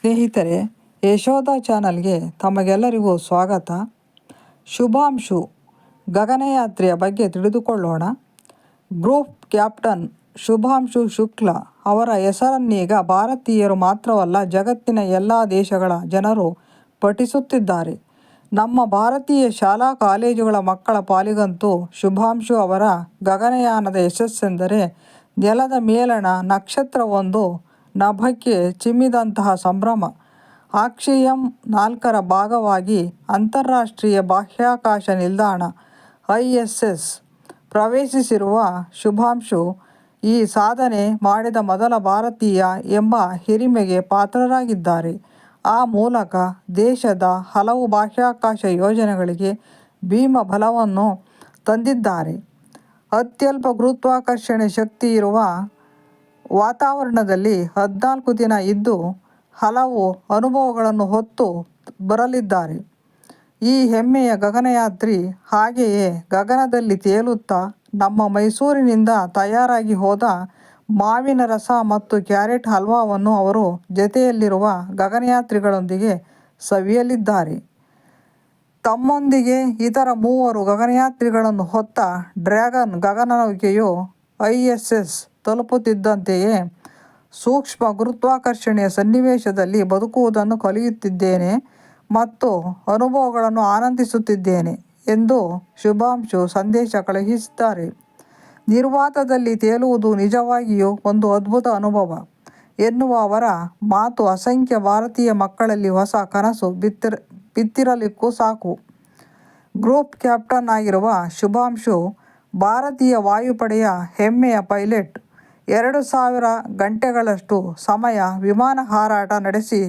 ಸ್ನೇಹಿತರೆ, ಯಶೋಧ ಚಾನಲ್ಗೆ ತಮಗೆಲ್ಲರಿಗೂ ಸ್ವಾಗತ. ಶುಭಾಂಶು. ಗಗನಯಾತ್ರೆಯ ಬಗ್ಗೆ ತಿಳಿದುಕೊಳ್ಳೋಣ. ಗ್ರೂಪ್ ಕ್ಯಾಪ್ಟನ್ ಶುಭಾಂಶು ಶುಕ್ಲ ಅವರ ಹೆಸರನ್ನೀಗ ಭಾರತೀಯರು ಮಾತ್ರವಲ್ಲ, ಜಗತ್ತಿನ ಎಲ್ಲ ದೇಶಗಳ ಜನರು ಪಠಿಸುತ್ತಿದ್ದಾರೆ. ನಮ್ಮ ಭಾರತೀಯ ಶಾಲಾ ಕಾಲೇಜುಗಳ ಮಕ್ಕಳ ಪಾಲಿಗಂತೂ ಶುಭಾಂಶು ಅವರ ಗಗನಯಾನದ ಯಶಸ್ಸೆಂದರೆ ನೆಲದ ಮೇಲಣ ನಕ್ಷತ್ರವೊಂದು ನಭಕ್ಕೆ ಚಿಮ್ಮಿದಂತಹ ಸಂಭ್ರಮ. ಆಕ್ಷಿಯಂ ನಾಲ್ಕರ ಭಾಗವಾಗಿ ಅಂತಾರಾಷ್ಟ್ರೀಯ ಬಾಹ್ಯಾಕಾಶ ನಿಲ್ದಾಣ, ಐ ಎಸ್ ಎಸ್, ಪ್ರವೇಶಿಸಿರುವ ಶುಭಾಂಶು ಈ ಸಾಧನೆ ಮಾಡಿದ ಮೊದಲ ಭಾರತೀಯ ಎಂಬ ಹಿರಿಮೆಗೆ ಪಾತ್ರರಾಗಿದ್ದಾರೆ. ಆ ಮೂಲಕ ದೇಶದ ಹಲವು ಬಾಹ್ಯಾಕಾಶ ಯೋಜನೆಗಳಿಗೆ ಭೀಮ ಬಲವನ್ನು ತಂದಿದ್ದಾರೆ. ಅತ್ಯಲ್ಪ ಗುರುತ್ವಾಕರ್ಷಣೆ ಶಕ್ತಿ ಇರುವ ವಾತಾವರಣದಲ್ಲಿ ಹದಿನಾಲ್ಕು ದಿನ ಇದ್ದು ಹಲವು ಅನುಭವಗಳನ್ನು ಹೊತ್ತು ಬರಲಿದ್ದಾರೆ. ಈ ಹೆಮ್ಮೆಯ ಗಗನಯಾತ್ರಿ ಹಾಗೆಯೇ ಗಗನದಲ್ಲಿ ತೇಲುತ್ತಾ ನಮ್ಮ ಮೈಸೂರಿನಿಂದ ತಯಾರಾಗಿ ಹೋದ ಮಾವಿನ ರಸ ಮತ್ತು ಕ್ಯಾರೆಟ್ ಹಲ್ವಾವನ್ನು ಅವರು ಜತೆಯಲ್ಲಿರುವ ಗಗನಯಾತ್ರಿಗಳೊಂದಿಗೆ ಸವಿಯಲಿದ್ದಾರೆ. ತಮ್ಮೊಂದಿಗೆ ಇತರ ಮೂವರು ಗಗನಯಾತ್ರಿಗಳನ್ನು ಹೊತ್ತ ಡ್ರ್ಯಾಗನ್ ಗಗನನೌಕೆಯು ಐ ಎಸ್ ಎಸ್ ತಲುಪುತ್ತಿದ್ದಂತೆಯೇ ಸೂಕ್ಷ್ಮ ಗುರುತ್ವಾಕರ್ಷಣೆಯ ಸನ್ನಿವೇಶದಲ್ಲಿ ಬದುಕುವುದನ್ನು ಕಲಿಯುತ್ತಿದ್ದೇನೆ ಮತ್ತು ಅನುಭವಗಳನ್ನು ಆನಂದಿಸುತ್ತಿದ್ದೇನೆ ಎಂದು ಶುಭಾಂಶು ಸಂದೇಶ ಕಳುಹಿಸಿದ್ದಾರೆ. ನಿರ್ವಾತದಲ್ಲಿ ತೇಲುವುದು ನಿಜವಾಗಿಯೂ ಒಂದು ಅದ್ಭುತ ಅನುಭವ ಎನ್ನುವ ಅವರ ಮಾತು ಅಸಂಖ್ಯ ಭಾರತೀಯ ಮಕ್ಕಳಲ್ಲಿ ಹೊಸ ಕನಸು ಬಿತ್ತಿರ, ಬಿತ್ತಿರಲಿಕ್ಕೂ ಸಾಕು. ಗ್ರೂಪ್ ಕ್ಯಾಪ್ಟನ್ ಆಗಿರುವ ಶುಭಾಂಶು ಭಾರತೀಯ ವಾಯುಪಡೆಯ ಹೆಮ್ಮೆಯ ಪೈಲಟ್ ಎರಡು ಸಾವಿರ ಗಂಟೆಗಳಷ್ಟು ಸಮಯ ವಿಮಾನ ಹಾರಾಟ ನಡೆಸಿ,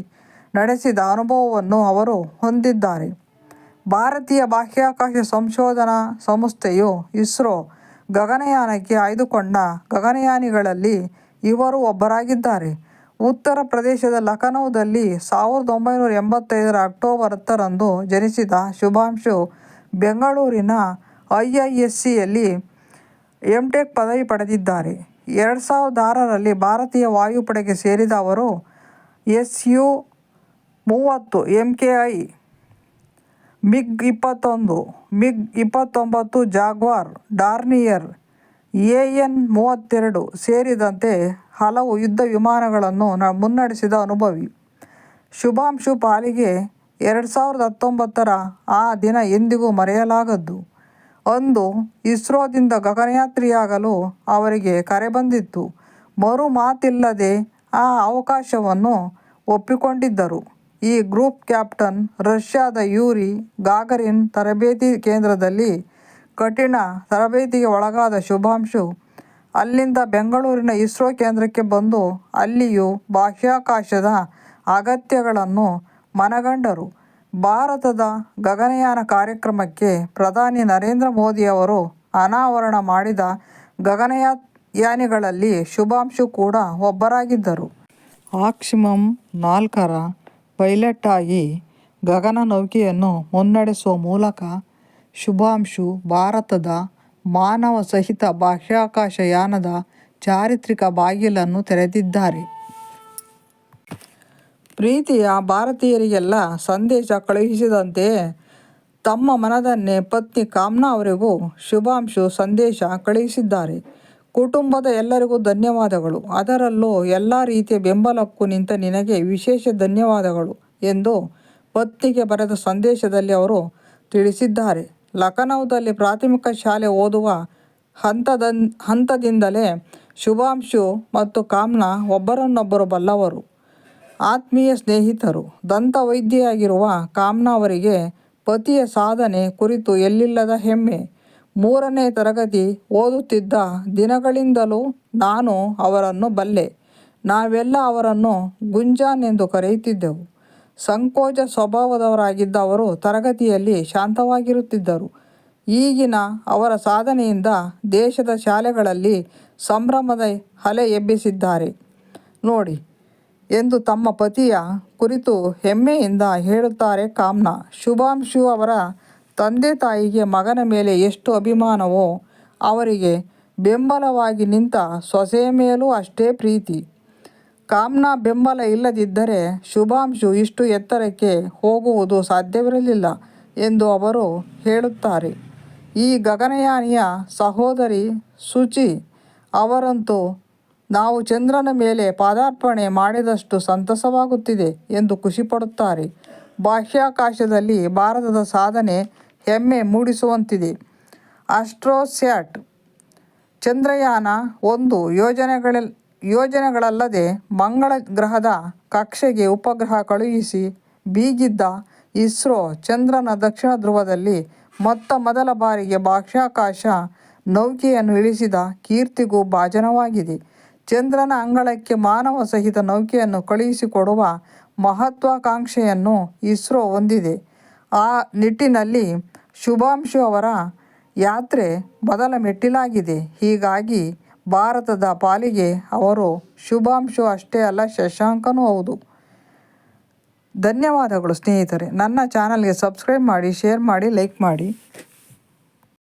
ನಡೆಸಿದ ಅನುಭವವನ್ನು ಅವರು ಹೊಂದಿದ್ದಾರೆ. ಭಾರತೀಯ ಬಾಹ್ಯಾಕಾಶ ಸಂಶೋಧನಾ ಸಂಸ್ಥೆಯು ಇಸ್ರೋ ಗಗನಯಾನಕ್ಕೆ ಆಯ್ದುಕೊಂಡ ಗಗನಯಾನಿಗಳಲ್ಲಿ ಇವರು ಒಬ್ಬರಾಗಿದ್ದಾರೆ. ಉತ್ತರ ಪ್ರದೇಶದ ಲಖನೌದಲ್ಲಿ ಸಾವಿರದ ಒಂಬೈನೂರ ಎಂಬತ್ತೈದರ ಅಕ್ಟೋಬರ್ ಹತ್ತರಂದು ಜನಿಸಿದ ಶುಭಾಂಶು ಬೆಂಗಳೂರಿನ ಐ ಐ ಎಸ್ ಸಿಯಲ್ಲಿ ಎಂ ಟೆಕ್ ಪದವಿ ಪಡೆದಿದ್ದಾರೆ. ಎರಡು ಸಾವಿರದ ಆರರಲ್ಲಿ ಭಾರತೀಯ ವಾಯುಪಡೆಗೆ ಸೇರಿದ ಅವರು ಎಸ್ ಯು ಮೂವತ್ತು ಎಂ ಕೆ ಐ, ಮಿಗ್ ಇಪ್ಪತ್ತೊಂದು, ಮಿಗ್ ಇಪ್ಪತ್ತೊಂಬತ್ತು, ಜಾಗ್ವಾರ್, ಡಾರ್ನಿಯರ್, ಎ ಎನ್ ಮೂವತ್ತೆರಡು ಸೇರಿದಂತೆ ಹಲವು ಯುದ್ಧ ವಿಮಾನಗಳನ್ನು ಮುನ್ನಡೆಸಿದ ಅನುಭವಿ. ಶುಭಾಂಶು ಪಾಲಿಗೆ ಎರಡು ಸಾವಿರದ ಹತ್ತೊಂಬತ್ತರ ಆ ದಿನ ಎಂದಿಗೂ ಮರೆಯಲಾಗದ್ದು. ಅಂದು ಇಸ್ರೋದಿಂದ ಗಗನಯಾತ್ರಿಯಾಗಲು ಅವರಿಗೆ ಕರೆ ಬಂದಿತ್ತು. ಮರು ಮಾತಿಲ್ಲದೆ ಆ ಅವಕಾಶವನ್ನು ಒಪ್ಪಿಕೊಂಡಿದ್ದರು. ಈ ಗ್ರೂಪ್ ಕ್ಯಾಪ್ಟನ್ ರಷ್ಯಾದ ಯೂರಿ ಗಾಗರಿನ್ ತರಬೇತಿ ಕೇಂದ್ರದಲ್ಲಿ ಕಠಿಣ ತರಬೇತಿಗೆ ಒಳಗಾದ ಶುಭಾಂಶು. ಅಲ್ಲಿಂದ ಬೆಂಗಳೂರಿನ ಇಸ್ರೋ ಕೇಂದ್ರಕ್ಕೆ ಬಂದು ಅಲ್ಲಿಯೂ ಬಾಹ್ಯಾಕಾಶದ ಅಗತ್ಯಗಳನ್ನು ಮನಗಂಡರು. ಭಾರತದ ಗಗನಯಾನ ಕಾರ್ಯಕ್ರಮಕ್ಕೆ ಪ್ರಧಾನಿ ನರೇಂದ್ರ ಮೋದಿಯವರು ಅನಾವರಣ ಮಾಡಿದ ಗಗನಯಾನಿಗಳಲ್ಲಿ ಶುಭಾಂಶು ಕೂಡ ಒಬ್ಬರಾಗಿದ್ದರು. ಆಕ್ಸಿಮಮ್ ನಾಲ್ಕರ ಪೈಲಟ್ ಆಗಿ ಗಗನನೌಕೆಯನ್ನು ಮುನ್ನಡೆಸುವ ಮೂಲಕ ಶುಭಾಂಶು ಭಾರತದ ಮಾನವ ಸಹಿತ ಬಾಹ್ಯಾಕಾಶ ಯಾನದ ಚಾರಿತ್ರಿಕ ಬಾಗಿಲನ್ನು ತೆರೆದಿದ್ದಾರೆ. ಪ್ರೀತಿಯ ಭಾರತೀಯರಿಗೆಲ್ಲ ಸಂದೇಶ ಕಳುಹಿಸಿದಂತೆಯೇ ತಮ್ಮ ಮನದನ್ನೇ ಪತ್ನಿ ಕಾಮ್ನಾ ಅವರಿಗೂ ಶುಭಾಂಶು ಸಂದೇಶ ಕಳುಹಿಸಿದ್ದಾರೆ. ಕುಟುಂಬದ ಎಲ್ಲರಿಗೂ ಧನ್ಯವಾದಗಳು. ಅದರಲ್ಲೂ ಎಲ್ಲ ರೀತಿಯ ಬೆಂಬಲಕ್ಕೂ ನಿಂತ ನಿನಗೆ ವಿಶೇಷ ಧನ್ಯವಾದಗಳು ಎಂದು ಪತ್ನಿಗೆ ಬರೆದ ಸಂದೇಶದಲ್ಲಿ ಅವರು ತಿಳಿಸಿದ್ದಾರೆ. ಲಖನೌದಲ್ಲಿ ಪ್ರಾಥಮಿಕ ಶಾಲೆ ಓದುವ ಹಂತದ ಹಂತದಿಂದಲೇ ಶುಭಾಂಶು ಮತ್ತು ಕಾಮ್ನಾ ಒಬ್ಬರನ್ನೊಬ್ಬರು ಬಲ್ಲವರು. ಆತ್ಮೀಯ ಸ್ನೇಹಿತರು ದಂತ ವೈದ್ಯೆಯಾಗಿರುವ ಕಾಮ್ನಾ ಅವರಿಗೆ ಪತಿಯ ಸಾಧನೆ ಕುರಿತು ಎಲ್ಲಿಲ್ಲದ ಹೆಮ್ಮೆ. ಮೂರನೇ ತರಗತಿ ಓದುತ್ತಿದ್ದ ದಿನಗಳಿಂದಲೂ ನಾನು ಅವರನ್ನು ಬಲ್ಲೆ. ನಾವೆಲ್ಲ ಅವರನ್ನು ಗುಂಜಾನ್ ಎಂದು ಕರೆಯುತ್ತಿದ್ದೆವು. ಸಂಕೋಚ ಸ್ವಭಾವದವರಾಗಿದ್ದ ಅವರು ತರಗತಿಯಲ್ಲಿ ಶಾಂತವಾಗಿರುತ್ತಿದ್ದರು. ಈಗಿನ ಅವರ ಸಾಧನೆಯಿಂದ ದೇಶದ ಶಾಲೆಗಳಲ್ಲಿ ಸಂಭ್ರಮದ ಹಲೆ ಎಬ್ಬಿಸಿದ್ದಾರೆ. ನೋಡಿ ಎಂದು ತಮ್ಮ ಪತಿಯ ಕುರಿತು ಹೆಮ್ಮೆಯಿಂದ ಹೇಳುತ್ತಾರೆ ಕಾಮ್ನ. ಶುಭಾಂಶು ಅವರ ತಂದೆ ತಾಯಿಗೆ ಮಗನ ಮೇಲೆ ಎಷ್ಟು ಅಭಿಮಾನವೋ ಅವರಿಗೆ ಬೆಂಬಲವಾಗಿ ನಿಂತ ಸೊಸೆಯ ಮೇಲೂ ಅಷ್ಟೇ ಪ್ರೀತಿ. ಕಾಮ್ನ ಬೆಂಬಲ ಇಲ್ಲದಿದ್ದರೆ ಶುಭಾಂಶು ಇಷ್ಟು ಎತ್ತರಕ್ಕೆ ಹೋಗುವುದು ಸಾಧ್ಯವಿರಲಿಲ್ಲ ಎಂದು ಅವರು ಹೇಳುತ್ತಾರೆ. ಈ ಗಗನಯಾನಿಯ ಸಹೋದರಿ ಸುಚಿ ಅವರಂತೂ ನಾವು ಚಂದ್ರನ ಮೇಲೆ ಪಾದಾರ್ಪಣೆ ಮಾಡಿದಷ್ಟು ಸಂತಸವಾಗುತ್ತಿದೆ ಎಂದು ಖುಷಿಪಡುತ್ತಾರೆ. ಬಾಹ್ಯಾಕಾಶದಲ್ಲಿ ಭಾರತದ ಸಾಧನೆ ಹೆಮ್ಮೆ ಮೂಡಿಸುವಂತಿದೆ. ಆಸ್ಟ್ರೋಸ್ಯಾಟ್ ಚಂದ್ರಯಾನ ಒಂದು ಯೋಜನೆಗಳ ಯೋಜನೆಗಳಲ್ಲದೆ ಮಂಗಳ ಗ್ರಹದ ಕಕ್ಷೆಗೆ ಉಪಗ್ರಹ ಕಳುಹಿಸಿ ಬೀಗಿದ್ದ ಇಸ್ರೋ ಚಂದ್ರನ ದಕ್ಷಿಣ ಧ್ರುವದಲ್ಲಿ ಮೊತ್ತ ಮೊದಲ ಬಾರಿಗೆ ಬಾಹ್ಯಾಕಾಶ ನೌಕೆಯನ್ನು ಇಳಿಸಿದ ಕೀರ್ತಿಗೂ ಭಾಜನವಾಗಿದೆ. ಚಂದ್ರನ ಅಂಗಳಕ್ಕೆ ಮಾನವ ಸಹಿತ ನೌಕೆಯನ್ನು ಕಳುಹಿಸಿಕೊಡುವ ಮಹತ್ವಾಕಾಂಕ್ಷೆಯನ್ನು ಇಸ್ರೋ ಹೊಂದಿದೆ. ಆ ನಿಟ್ಟಿನಲ್ಲಿ ಶುಭಾಂಶು ಅವರ ಯಾತ್ರೆ ಮೊದಲ ಮೆಟ್ಟಿಲಾಗಿದೆ. ಹೀಗಾಗಿ ಭಾರತದ ಪಾಲಿಗೆ ಅವರು ಶುಭಾಂಶು ಅಷ್ಟೇ ಅಲ್ಲ, ಶಶಾಂಕನೂ ಹೌದು. ಧನ್ಯವಾದಗಳು ಸ್ನೇಹಿತರೆ. ನನ್ನ ಚಾನಲ್ಗೆ ಸಬ್ಸ್ಕ್ರೈಬ್ ಮಾಡಿ, ಶೇರ್ ಮಾಡಿ, ಲೈಕ್ ಮಾಡಿ.